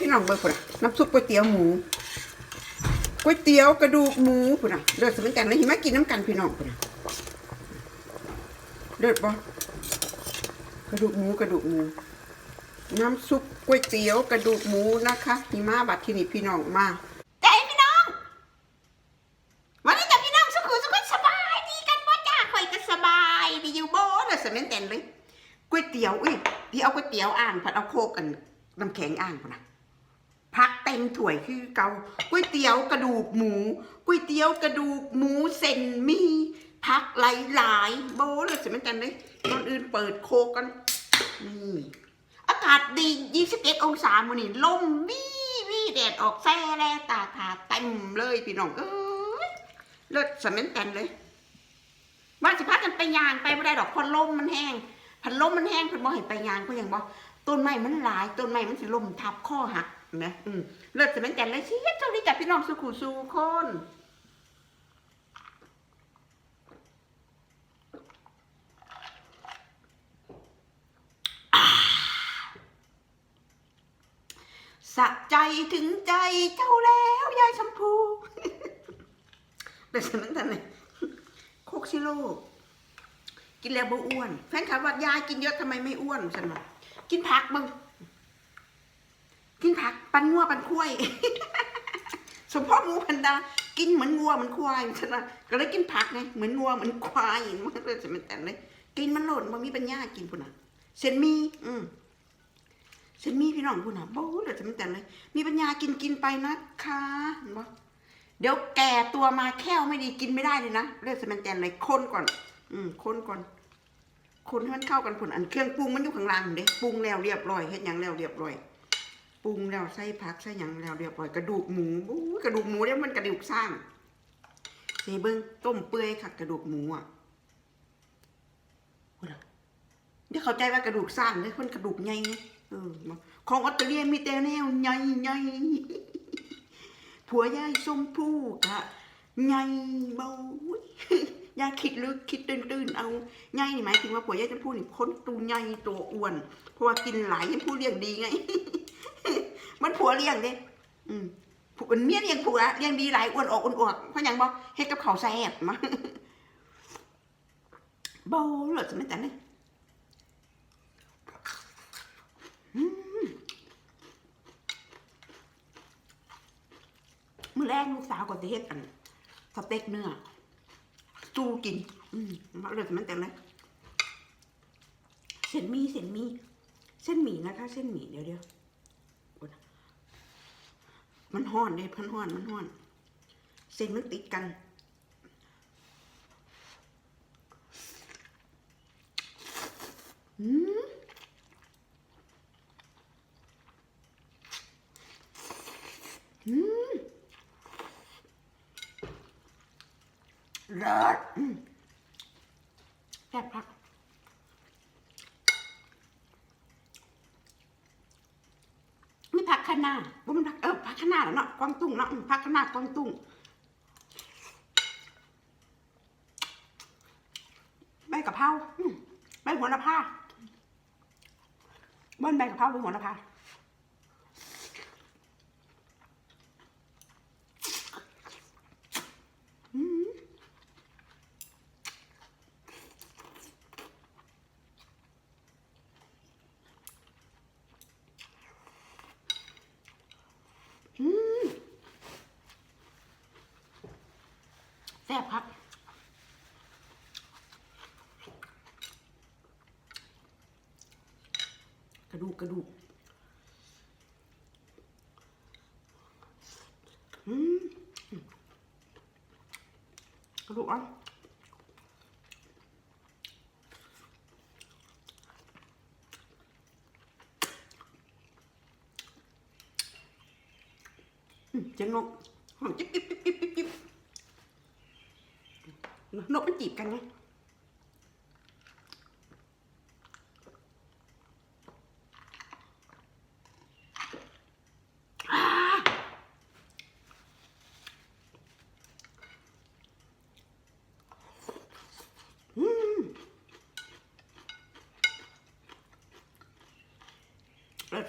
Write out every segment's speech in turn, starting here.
พี่น้องเบิ่งพุ่นน่ะน้ำซุปก๋วยเตี๋ยวหมูก๋วยเตี๋ยวกระดูกหมูพุ่นน่ะเลือดสมันกันเลยหิมากินน้ำกันพี่น้องพุ่นน่ะเลือดบ่กระดูกหมูกระดูกหมู น้ำซุปก๋วยเตี๋ยวกระดูกหมูนะคะหิมาบัดที่นี่พี่น้องมาใจพี่น้องวันนี้กับพี่น้องสุขุสุขสบายดีกันบ่จ้าข่อยก็สบายดีอยู่บ่ล่ะสมันแต่นเลยก๋วยเตี๋ยวอุ้ยพี่เอาก๋วยเตี๋ยวอ่างผัดเอาโคกกัน น้ำแข็งอ่างพุ่นนะพักเต็มถ้วยคือเกาก๋วยเตี๋ยวกระดูกหมูก๋วยเตี๋ยวกระดูกหมูเส้นหมีพักหลายหลายโบเลยสิมันกันเลยตอนอื่นเปิดโคกันนี่อากาศดี21องศามื้อนี้ลมวีวีแดดออกแซ่แลตาผาเต็มเลยพี่น้องเอ้ยเลิศสมันกันเลยว่าสิพากันไปยางไปไม่ได้ดอกเพอลมมันแห้งพันลมมันแห้งเพิ่นบ่ให้ไปยางเพราะหยังบ่ ต้นไม้มันหลายต้นไม้มันสิลมทับข้อหักนะอืมเลิศสมันกันเลยเชียเจ้านี่จับพี่น้องสุขุสูคนสะใจถึงใจเจ้าแล้วยายชมพูเลิศสมันกันเลยโคกซิโลกินแล้วบ่อ้วน แฟนคลับว่ายายกินเยอะทำไมไม่อ้วนฉันบอก กินผักบ้างกินผักปันงัวปันควายสมพ่อหมูพันดา กินเหมือนงัวเหมือนควายฉันว่าก็เลยกินผักไงเหมือนงัวเหมือนควายมันก็เลยจะเป็นแต่เลย กินมันหล่นมันมีปัญญากินพุ่นน่ะเส้นมี อืมเส้นมีพี่น้องพุ่นน่ะโบ้เลยจะเป็นแต่เลย มีปัญญากินกินไปนะคะเห็นบ่เดี๋ยวแก่ตัวมาแค่วไม่ดีกินไม่ได้เลยนะเลือดสแมนแตนเลยคนก่อน อืมคนก่อน คนให้มันเข้ากันผลอันเครื่องปรุงมันอยู่ข้างล่างเด้ปรุงแล้วเรียบร้อยเฮ็ดหยังแล้วเรียบร้อยปรุงแล้วใส่ผักใส่หยังแล้วเรียบร้อยกระดูกหมูอู้ยกระดูกหมูเนี่ยมันกระดูกสร้างนี่เบิ่งต้มเปื่อยค่ะกระดูกหมูอะเดี๋ยวเข้าใจว่ากระดูกสร้างเลยคนกระดูกใหญ่ไงเออของออสเตรเลียมีแต่แนวใหญ่ใหญ่ผัวยายชมพู่กะใหญ่เบา ย่าคิดลึกคิดตื้นๆ เอาใหญ่นี่หมายถึงว่าผัวยายชมพู่นี่คนตัวใหญ่ตัวอ้วน เพราะว่ากินหลายชมพู่เลี้ยงดีไง มันผัวเลี้ยงเด้อืมผัวเมียเลี้ยงผัวเลี้ยงดีหลายอ้วนออกอ้วนออกเพราะยังบ่เฮ็ดกับเขาแซ่บมาเบาหลอจะไม่แต่เนี่ยมือแรกลูกสาวก็จะเฮ็ดอันสเต็กเนื้อ จูกิน อืมมาเลยมันแต่เลยเส้นหมีเส้นหมีเส้นหมี่นะคะ เส้นหมี่เดี๋ยวเดี๋ยวมันห่อนเลยพันห่อนมันห่อน เส้นมันติดกันอืมอืม เลิศแซ่บพักไม่พักข้างหน้าว่มันพักเออพักข้าหน้าเนาะกวางตุ้งเนาะอืมพักข้างหน้ากวางตุ้งใบกะเพราใบหัวละพาเบิ้ลใบกะเพราใบหัวละพาอืม อืมแซ่บครับกระดูกกระดูกอืมกระดูกอะอืมเจนกหอมจิ๊บจิ๊บจิ๊บจิ๊บจิ๊บจิ๊บ นกมันจีบกันไงอ่าอืมเลิศ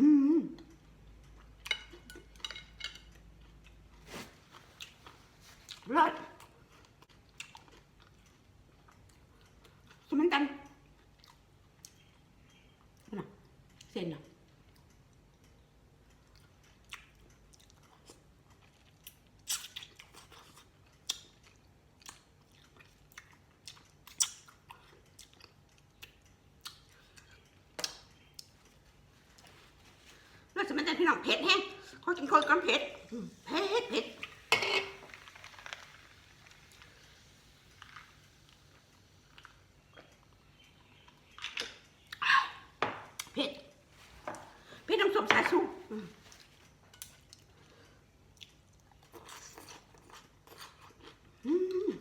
อืมรสสมันกันน่ะเส้นน่ะรสสมั น้องเผ็ดแห้งเขากินคนก่อนเผ็ดเผ็ดเผ็ด เผ็ดเผ็ดน้ำส้มสายชูอืมอืม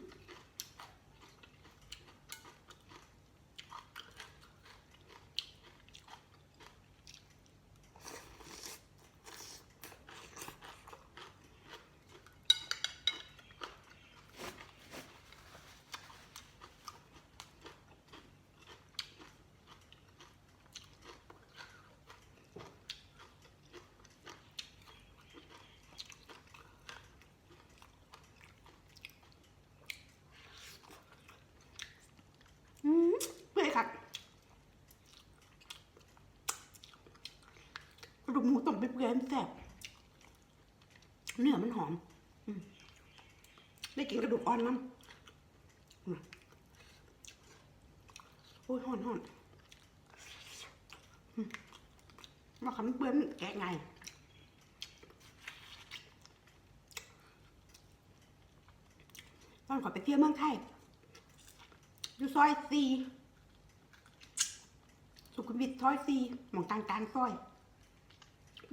อืมเปื่อยครับกระ ดูกหมูต้มเปื่อยมันแซ่บเนื้อมันหอมอมได้กินกระดูกอ่อนน้ำอืมโอ้ยหอนหอนมว่าคำเปื่อนแกะไงตอนขอไปเที่ยวเมืองไทยอยู่ซอยซีสุขุมวิทซอยซีหมองกลางกลางซอย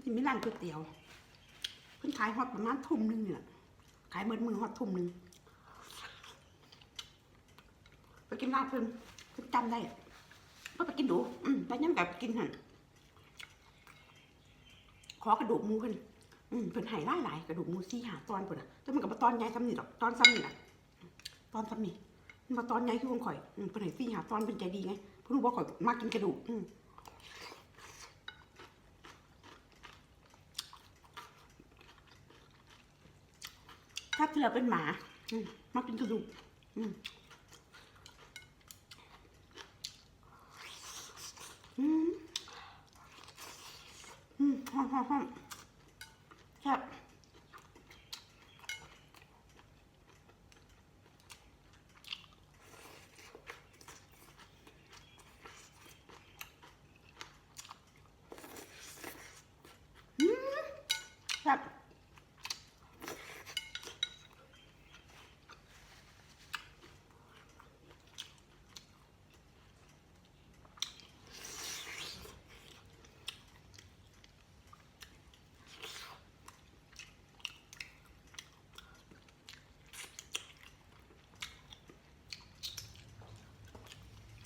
มันจะมีร้านก๋วยเตี๋ยวเพิ่นขายฮอตประมาณทุ่มหนึ่งเนี่ยขายเมื่อมือฮอตทุ่มหนึ่งไปกินร้านเพิ่นเพิ่นจำได้ก็ไปกินดูอืมไปยังแบบกินหันขอกระดูกหมูเพิ่นอืมเพิ่นใหายหลายหลายๆกระดูกหมูซี่หาตอนเพิ่นอะแต่มันกับตอนใหญ่ซ้ำนี่ดอกตอนซ้ำนี่น่ะตอนซ้ำนี่มาตอนใหญ่คือวงข่อยอืมเพิ่นให้ซี่หาตอนเป็นใจดีไงเพิ่นรู้ว่าข่อยมากกินกระดูกอืม ถ้าที่เราเป็นหมาอืมมากกินกระดูกอืมอืมอืมหอมหอมหอมแซ่บ ครับ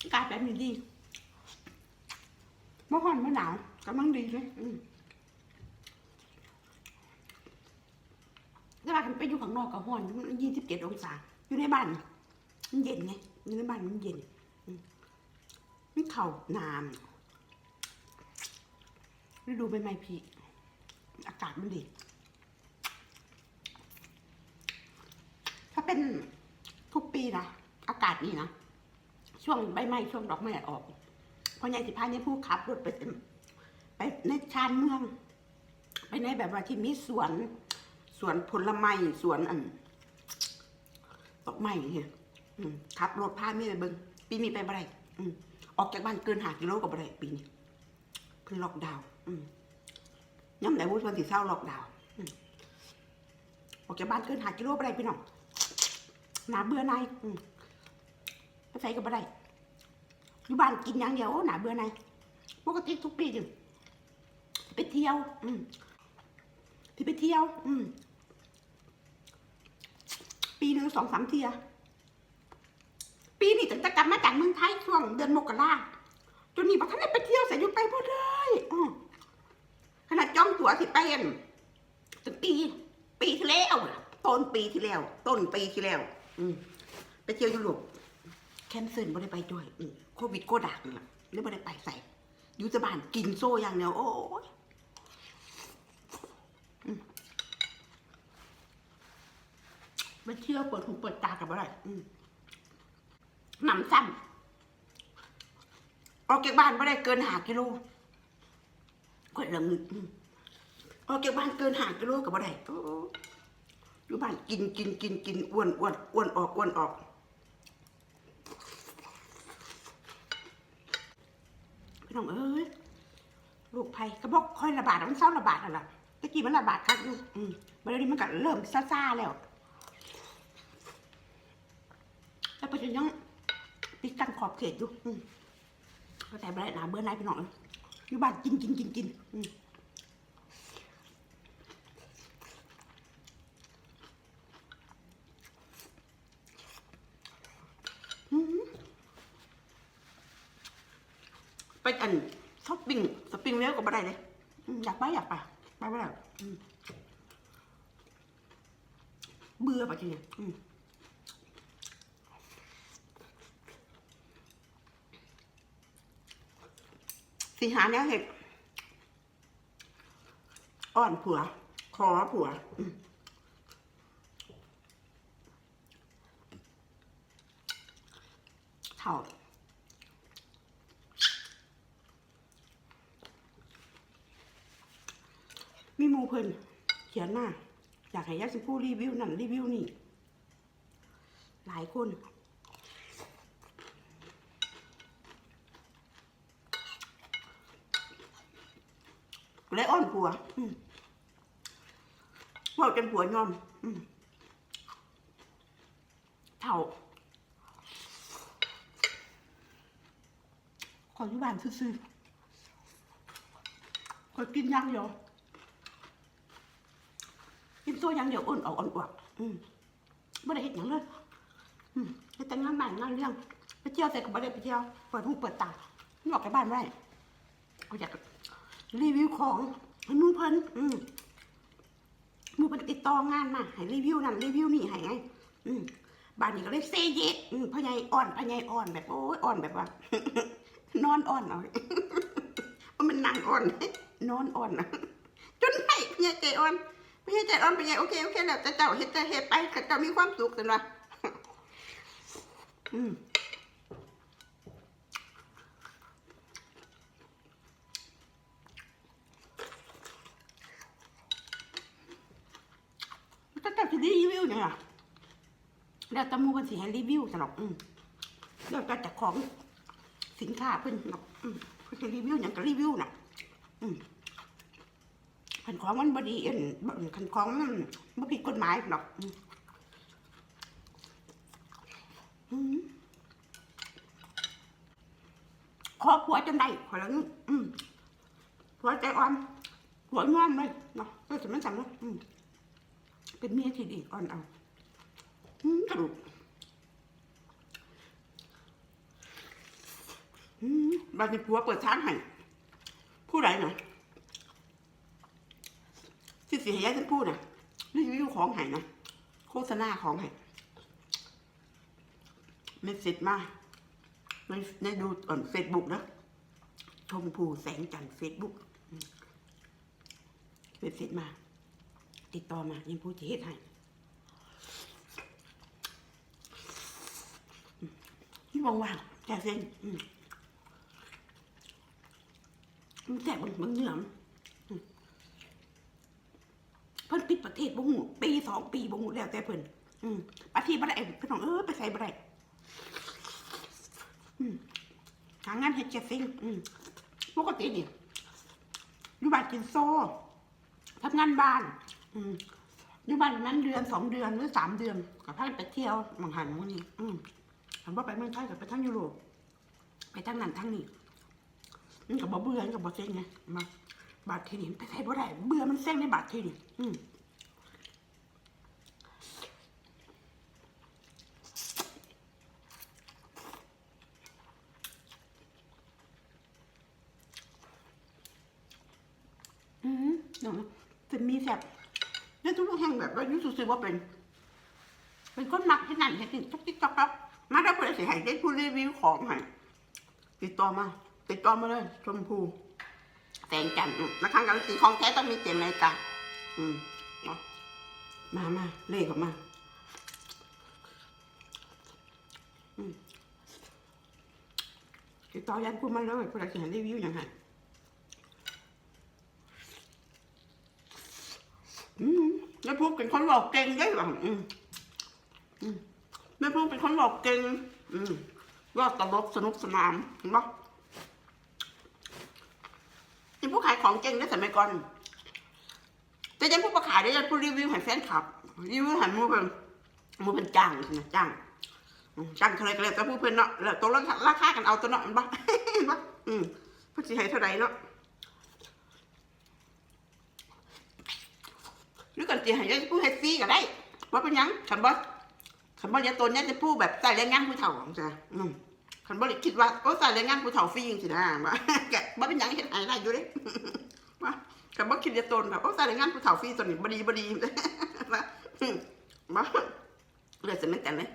อา กาศแบบนี้ดีเมื่อก่อนเมื่อหนาวกำลังดีเลยอืมแต่ว่าไปอยู่ข้างนอกกับห้อนยี่สิบเจ็ดองศา อยู่ในบ้าน มันเย็นไง อยู่ในบ้านมันเย็นอืมนี่เข่าน้ำฤดูใบไม้ผลิอากาศมันดีถ้าเป็นทุกปีนะ อากาศนี่นะ ช่วงใบไม้ช่วงดอกไม้ออกพอใหญ่สิพาเนี่ยผู้ขับรถไปไปในชานเมือง ไปในแบบว่าที่มีสวนสวนผลไม้สวนอันดอกไม้เนี่ยขับรถพาแม่ไปเบิงปีนี้ไปบ่ได้ออกจากบ้านเกินหากิโลก็บ่ได้ปีนี้เพิ่นล็อกดาวน์อืมย่ำไหนวุ้นวันที่เศร้าล็อกดาวน์ออกจากบ้านเกินหากิโลบ่ได้พี่น้องหนาเบื่อในายอืม ไปใส่ก็บ่ได้อยู่บ้านกินอย่างเดียวหนาเบื่อในปกติทุกปีอยู่ไปเที่ยว อืมที่ไปเที่ยว อืม ปีหนึ่งสองสามเที่ยปีนี้ตั้งแต่กลับมาจากเมืองไทยช่วงเดือนมกราจนนี่บอกท่านได้ไปเที่ยวใส่ยุไปพอได้ขนาดจองตั๋วสิไปเอ็นตั้งปี ปีที่แล้วต้นปีที่แล้ว ต้นปีที่แล้ว อืมไปเที่ยวยุโรป แคนเซิลไม่ได้ไปด้วยโควิดก็ดักเนล่ะไม่ได้ไปใส่อยู่แบ้านกินโซ่อย่างเดียโอ้ยไปเชื่อเปิดหูเปิดตากับอะไรหนำซ้ำออกจากบ้านไม่ได้เกินหากิโลก็ละงึดออกจากบ้านเกินหากิโลกับอะไรอยู่บ้านกินกินกินกินอ้วนอ้วนอ้วนออกอ้วนออก พี่น้องเอ้ยลูกไผ่กระบอกค่อยระบาดมันเศร้าระบาดอะไรตะกี้มันระบาดคับอยู่อืมบัดนี้มันก็เริ่มซ่าๆแล้วแต่ปัจจุบันยังติดกันขอบเขตอยู่ก็แต่บ่ได้หนาเบื่อไหนายพี่น้องอ้ยอยู่บ้านกินกินกินกินอืมอืม ไปอันช้อปปิ้งสปริงเวลก็บ่ได้เลยอยากไปอยากไปไปไม่ได้เบื่อปัจจุบันอืมสิหาแนวเห็ดอ่อนผัวคอผัวเท่า มีมูเพิ่นเขียนมาอยากให้ยาสิพูรีวิวนั่นรีวิวนี่ หลายคนเลยอ้อนผัวอืมบอกจนผัวยอมเท่าขออยู่บ้านซื่อๆขอกินย่างเดียว กินตัวอย่างเดียวอ้นออกอ่อนอวกอืมไม่ได้เห็นอย่างเลยอืมไปแต่งงานใหม่งานเรื่องไปเที่ยวแต่ก็ไม่ได้ไปเที่ยวเปิดหูเปิดตาไม่ออกจากบ้านไม่ได้เอาอยากรีวิวของให้มูเพิ่นอืมมูเพิ่นติดต่องานมาให้รีวิวนั่นรีวิวนี่ให้ไงอืมบ้านนี้ก็เลยเซเยสอืมพ่อใหญ่อ่อนพ่อใหญ่อ่อนแบบโอ้ยอ่อนแบบว่า นอนอ่อนเอาว่ามันนั่งอ่อนนอนอ่อนนะจนให้พ่อใหญ่ใจอ่อน พ่ใหญ่ใจอ่อนพ่อใหญ่โอเคโอเคแล้วแต่เจ้าเฮ็ดแต่เฮ็ดไปแต่เจ้ามีความสุขสินะอืมก็จะจะรีวิวเนี่ยแล้วตะมูกันสิให้รีวิวสำหรับอืมแล้วก็จากของสินค้าเพิ่นเนาะอืมเพิ่นจะรีวิวอย่างก็รีวิวน่ะอืม ขันของมันบดีเอ็นขันของมันบ่ผิดกฎหมายหรอกขอผัวจนได้ขอแล้วนี่ผัวใจอ่อนผัวงอมเลยเนาะก็จะไม่จำนะอืมเป็นเมียที่ดีอ่อนเอาสรุปบัดนี้ผัวเปิดทางให้ผู้ใดนะ ที่เสียยายฉันพูดนะรีวิวของให้นะโฆษณาของให้เมสเสร็จมาในในดูอ่อนเฟซบุ๊กนะชมพูแสงจันทร์เฟซบุ๊กเมสเสร็จมา ติดต่อมายังพูดจะเฮ็ดให้อืมนี่ว่างๆแค่เส้นมันแสบบางบางเนื้อมนอืมเพิ่นปิดประเทศบ่หูปีสองปีบ่หูแล้วแต่เพิ่นอืมประเทศบ่ได้เพิ่นต้องเออไปใส่บ่ได้อืมหางานเฮ็ดแค่เส้นอืมปกตินี่อยู่บ้านกินโซ่ทำงานบ้าน อืมอยู่บ้านนั้นเดือนสองเดือนหรือสามเดือนกับพานไปเที่ยวบางหันวันนี้อืมถามว่าไปเมืองไทยกับไปทั้งยุโรปไปทั้งนั้นทั้งนี้มันกับบ่เบื่อมันกับบ่เซ็งไงมา บาทที่นี่ไปใช้บ่ได้เบื่อมันเซ็งในบาทที่นี่อืมอืมเดี๋ยวจะมีแบบแล้วทุกแห่งแบบว่ารู้สึกว่าเป็น เป็นคนมักที่นั่นเห็นนี่ทุกติ๊กต๊อกต๊อกมาได้เพื่อสิให้ได้ผู้รีวิวของให้ติดต่อมา ติดต่อมาเลยชมพู แสงกันทร์ละครั้งการันตีของแท้ต้องมีเจ็ในาฬิกาอืมมามาเลขออกมาติดต่อยันพูดมาเลยพวกเราจะเห็นรีวิวอย่างไรแม่พูดเป็นคนหลอกเก่งได้หรออืมแม่พูดเป็นคนหลอกเก่งอืมยอดตลกสนุกสนานเห็นปะ เป็นผู้ขายของเก่งได้สมัยก่อน แต่ยังผู้ประขายได้ยังผู้รีวิวให้แฟนคลับ รีวิวให้หมูเป็นหมูเป็นจ้างนะจ้างจังอะไรกันเลยแต่ผู้เพื่อนเนาะแล้วตัวราคากันเอาตัวเนาะมันบ้าบ้าอืมเพื่อสิให้เท่าไรเนาะหรือกันสิให้ผู้ให้ฟรีก็ได้ว่าเป็นยังขันบอสขันบอสยาตัวเนี้ยจะพูดแบบใส่แรงงานผู้เฒ่าจ้ะอืม ขันบอสคิดว่าโอ้ใส่แรงงานผู้เฒ่าฟรีจริงๆนะว่าแกบ่เป็นหยังเห็นหายได้อยู่เด้ว่าขันบอสคิดยาตนแบบโอ้ใส่แรงงานผู้เฒ่าฟรีตัวนี้บดีบดีว่าอืมมาเลยจะไม่แต่งเลย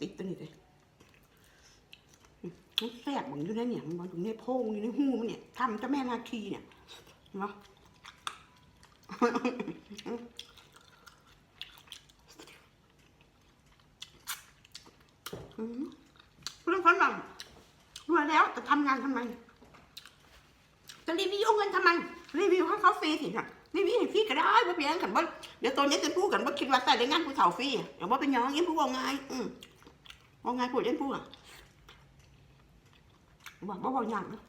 ติดตัวนี้เลยมันแสบมันอยู่ในเนี่ยมันอยู่ในโพงอยู่ในหูมันเนี่ยทำเจ้าแม่นาคีเนี่ยเนปะ อืม เรื่องคนแบบรวยแล้วจะทำงานทำไมจะรีวิวเอาเงินทำไมรีวิวให้เขาฟรีสิค่ะรีวิวให้ฟรีก็ได้ไม่เป็นไรกันว่าเดี๋ยวตัวนี้จะพูดกันว่าคิดว่าใส่ได้งานผู้เฒ่าฟรีอย่าว่าเป็นยังยังพูดว่าไงอืมว่าไงพูดยังพูดอะบอกว่าบอกหยังเนอะ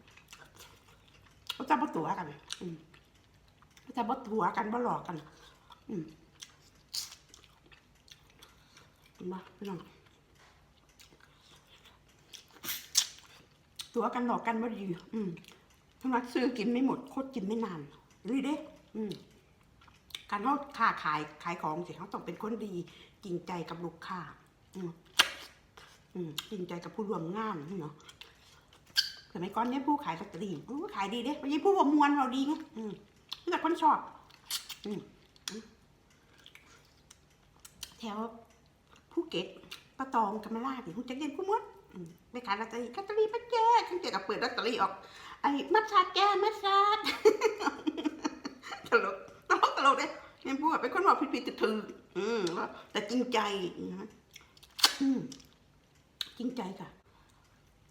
เขาจะบ่ตัวกันอืมเขาจะบ่ตัวกันบ่หลอกกันอืมมาพี่น้อง ตัวกันหลอกกันบ่ดี อืมสำหรับซื้อกินไม่หมดโคตรกินไม่นานรีเด้อืมการเขาค้าขายขายของสิเขาต้องเป็นคนดีจริงใจกับลูกค้า อืมอืมจริงใจกับผู้ร่วมงานเนาะสมัยก่อนเนี่ยผู้ขายลอตเตอรี่โอ้ขายดีเด้วันนี้ผู้ว่ามวนเราดีไงอืมนี่แต่คนชอบ อืมแถวภูเก็ตปะตองกำมะลาที่ผู้จักเรียนผู้มด อืมไปขายลอตเตอรี่ลอตเตอรี่มาแจ้ขึ้นเกี่ยวกับเปิดลอตเตอรี่ออก ไอ้มัดชาแก้มัดชาตลกตลกตลกเลยเห็นพวกเป็นคนบอกผิดผิดถืออืมแต่จริงใจนะจริงใจค่ะ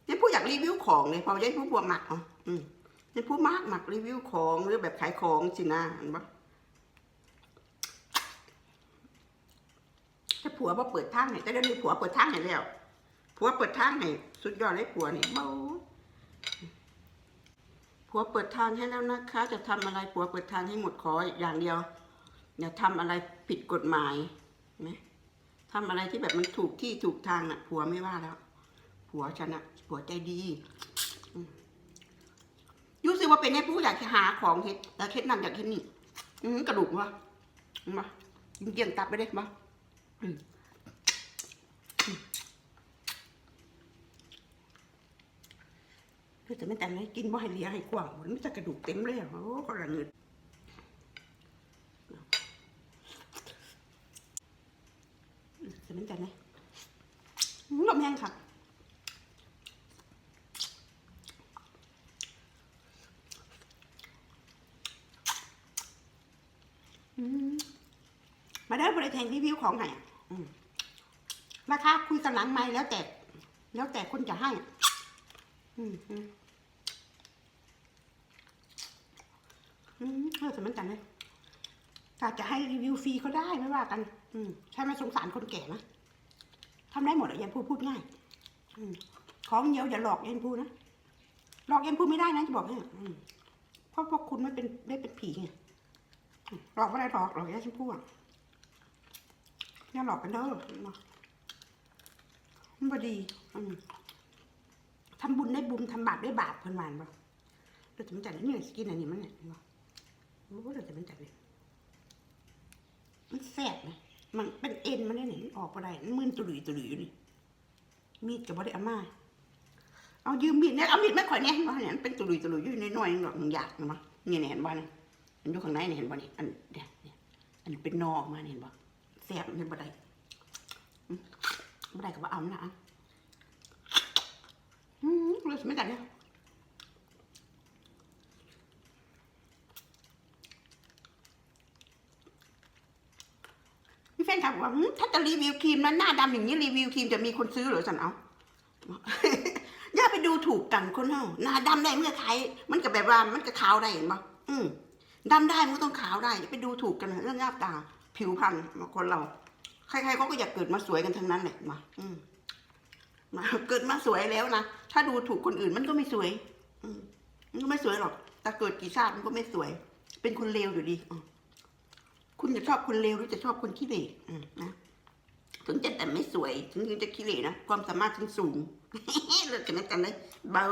เนี่ยผู้อยากรีวิวของเลยพอได้ผู้บวกหมักอ๋ออืมเนี่ยผู้มากหมักรีวิวของหรือแบบขายของสินะเห็นปะถ้าผัวมาเปิดทางให้แต่เดี๋ยวนี้ผัวเปิดทางให้แล้ว ผัวเปิดทางให้สุดยอดเลยผัวนี่เบ้าผัวเปิดทางให้แล้วนะคะ จะทำอะไรผัวเปิดทางให้หมดขออย่างเดียว อย่าทำอะไรผิดกฎหมายไหมทำอะไรที่แบบมันถูกที่ถูกทางน่ะผัวไม่ว่าแล้ว ผัวฉันนะผัวใจดีรู้สึกว่าเป็นไอ้ผู้อยากหาของเฮ็ดอยากเฮ็ดนั่นอยากเฮ็ดนี่อกระดูกวะมายิงเกี่ยงตับไปเลยมาือจะไม่แต่งให้กินว่ให้เลี้ยงให้กว้างมันไม่จะกระดูกเต็มเลยอะโอ้ก็ระเงิดจะไม่แต่งไหมลมแห้งค่ะมาได้บริแทงรีวิวของไหนราคาคุยกันหลังไม่แล้วแต่ แล้วแต่คนจะให้ อืมอืมอืมเออแต่มันกันเลยถ้าจะให้รีวิวฟรีก็ได้ไม่ว่ากัน อืมใช่ไหมสงสารคนแก่นะทำได้หมดอะยันพูดพูดง่าย อืมของเดียวอย่าหลอกยันพูดนะหลอกยันพูดไม่ได้นะจะบอกให้อืมเพราะพวกคุณไม่เป็นไม่เป็นผีไงหลอกไม่ได้หลอกหลอกแค่ชมพู่อะอย่าหลอกกันเด้อมันบดี อืม ทำบุญได้บุญทำบาปได้บาปเพิ่นวานบ่เราจะมันจัดนี่สกินอันนี้มันเนี่ยเห็นบ่โอ้เราจะมันจัดเลยมันแสบนะมันเป็นเอ็นมันเนี่ยนี่มันออกไปได้มันมึนตุลุยตุลุยอยู่นี่มีดกับบ่ได้อามาเอายืมมีดเนี่ยเอามีดมาข่อยเนี่ยว่าเนี่ยมันเป็นตุลุยตุลุยอยู่ในน้อยๆหรอกมันอยากนะมั้งเนี่ยเนี่ยเห็นบ่เนี่ยมันอยู่ข้างในนี่เห็นบ่นี่อันเนี่ยอันเป็นนอกมาเห็นบ่แซ่บเห็นบ่ได้บ่ได้ก็บ่เอานะ อะอืมรู้สึกไม่ได้เนี่ยมีแฟนคลับบอกว่าหืมถ้าจะรีวิวครีมนั้นหน้าดำอย่างนี้รีวิวครีมจะมีคนซื้อเหรอสันเอาย่าไปดูถูกกันคนเฮาหน้าดำได้เมื่อใครมันก็แบบว่ามันก็ขาวได้เห็นปะอืมดำได้มันก็ต้องขาวได้อย่าไปดูถูกกันเรื่องหน้าตาผิวพรรณคนเรา ใครๆเขาก็อยากเกิดมาสวยกันทั้งนั้นแหละมา อืม มาเกิดมาสวยแล้วนะ ถ้าดูถูกคนอื่นมันก็ไม่สวย อืมมันก็ไม่สวยหรอก แต่เกิดกี่ชาติมันก็ไม่สวย เป็นคนเลวอยู่ดีอคุณจะชอบคนเลวหรือจะชอบคนขี้เหร่นะถึงจะแต่ไม่สวย ถึงจะขี้เหร่นะ ความสามารถฉันสูงเลิกกันนะจันเลยเบา